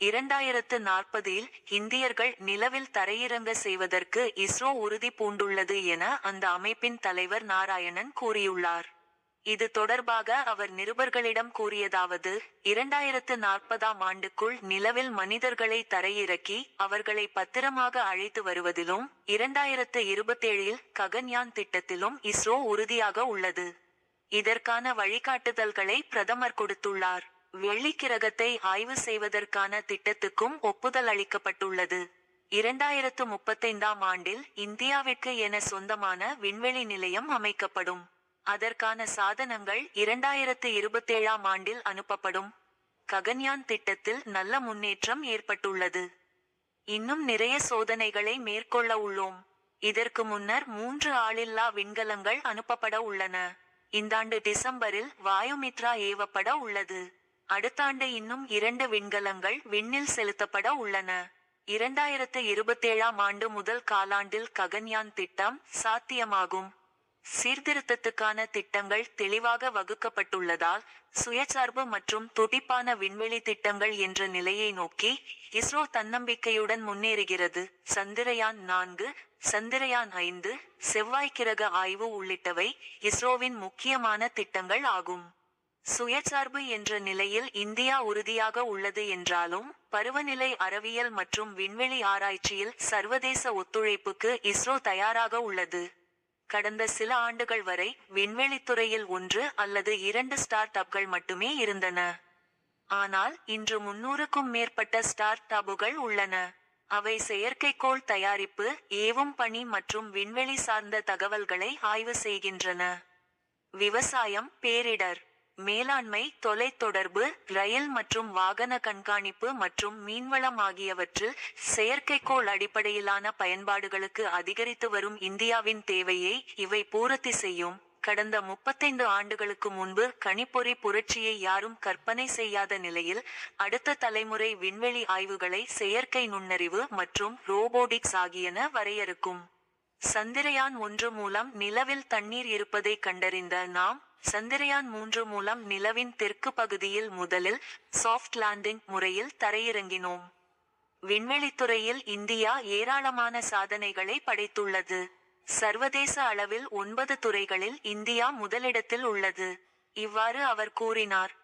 இரண்டாயிரத்து நாற்பதில் இந்தியர்கள் நிலவில் தரையிறங்க செய்வதற்கு இஸ்ரோ உறுதி பூண்டுள்ளது என அந்த அமைப்பின் தலைவர் நாராயணன் கூறியுள்ளார். இது தொடர்பாக அவர் நிருபர்களிடம் கூறியதாவது இரண்டாயிரத்து நாற்பதாம் ஆண்டுக்குள் நிலவில் மனிதர்களை தரையிறக்கி அவர்களை பத்திரமாக அழைத்து வருவதிலும் இரண்டாயிரத்து இருபத்தேழில் ககன்யான் திட்டத்திலும் இஸ்ரோ உறுதியாக உள்ளது. இதற்கான வழிகாட்டுதல்களை பிரதமர் கொடுத்துள்ளார். வெள்ளிக்கிரகத்தை ஆய்வு செய்வதற்கான திட்டத்துக்கும் ஒப்புதல் அளிக்கப்பட்டுள்ளது. இரண்டாயிரத்து முப்பத்தைந்தாம் ஆண்டில் இந்தியாவிற்கு என சொந்தமான விண்வெளி நிலையம் அமைக்கப்படும். அதற்கான சாதனங்கள் இரண்டாயிரத்து இருபத்தேழாம் ஆண்டில் அனுப்பப்படும். ககன்யான் திட்டத்தில் நல்ல முன்னேற்றம் ஏற்பட்டுள்ளது. இன்னும் நிறைய சோதனைகளை மேற்கொள்ள உள்ளோம். இதற்கு முன்னர் மூன்று ஆளில்லா விண்கலங்கள் அனுப்பப்பட உள்ளன. இந்தாண்டு டிசம்பரில் வாயுமித்ரா ஏவப்பட உள்ளது. அடுத்தாண்டு இன்னும் இரண்டு விண்கலங்கள் விண்ணில் செலுத்தப்பட உள்ளன. இரண்டாயிரத்து இருபத்தேழாம் ஆண்டு முதல் காலாண்டில் ககன்யான் திட்டம் சாத்தியமாகும். சீர்திருத்தத்துக்கான திட்டங்கள் தெளிவாக வகுக்கப்பட்டுள்ளதால் சுயசார்பு மற்றும் துடிப்பான விண்வெளி திட்டங்கள் என்ற நிலையை நோக்கி இஸ்ரோ தன்னம்பிக்கையுடன் முன்னேறுகிறது. சந்திரயான் நான்கு சந்திரயான் ஐந்து செவ்வாய்க்கிரக ஆய்வு உள்ளிட்டவை இஸ்ரோவின் முக்கியமான திட்டங்கள் ஆகும். சுயசார்பு என்ற நிலையில் இந்தியா உறுதியாக உள்ளது என்றாலும் பருவநிலை அறிவியல் மற்றும் விண்வெளி ஆராய்ச்சியில் சர்வதேச ஒத்துழைப்புக்கு இஸ்ரோ தயாராக உள்ளது. கடந்த சில ஆண்டுகள் வரை விண்வெளித்துறையில் ஒன்று அல்லது இரண்டு ஸ்டார்ட் அப்கள் மட்டுமே இருந்தன. ஆனால் இன்று முன்னூறுக்கும் மேற்பட்ட ஸ்டார்ட் அப்புகள் உள்ளன. அவை செயற்கைக்கோள் தயாரிப்பு ஏவும் பணி மற்றும் விண்வெளி சார்ந்த தகவல்களை ஆய்வு செய்கின்றன. விவசாயம் பேரிடர் மேலாண்மை தொலைத்தொடர்பு ரயில் மற்றும் வாகன கண்காணிப்பு மற்றும் மீன்வளம் ஆகியவற்றில் செயற்கைக்கோள் அடிப்படையிலான பயன்பாடுகளுக்கு அதிகரித்து வரும் இந்தியாவின் தேவையை இவை பூர்த்தி செய்யும். கடந்த முப்பத்தைந்து ஆண்டுகளுக்கு முன்பு கணிப்பொறி புரட்சியை யாரும் கற்பனை செய்யாத நிலையில் அடுத்த தலைமுறை விண்வெளி ஆய்வுகளை செயற்கை நுண்ணறிவு மற்றும் ரோபோடிக்ஸ் ஆகியன வரையறுக்கும். சந்திரயான் ஒன்று மூலம் நிலவில் தண்ணீர் இருப்பதை கண்டறிந்த நாம் சந்திரயான் மூன்று மூலம் நிலவின் தெற்கு பகுதியில் முதலில் சாஃப்ட் லேண்டிங் முறையில் தரையிறங்கினோம். விண்வெளித்துறையில் இந்தியா ஏராளமான சாதனைகளை படைத்துள்ளது. சர்வதேச அளவில் ஒன்பது துறைகளில் இந்தியா முதலிடத்தில் உள்ளது. இவ்வாறு அவர் கூறினார்.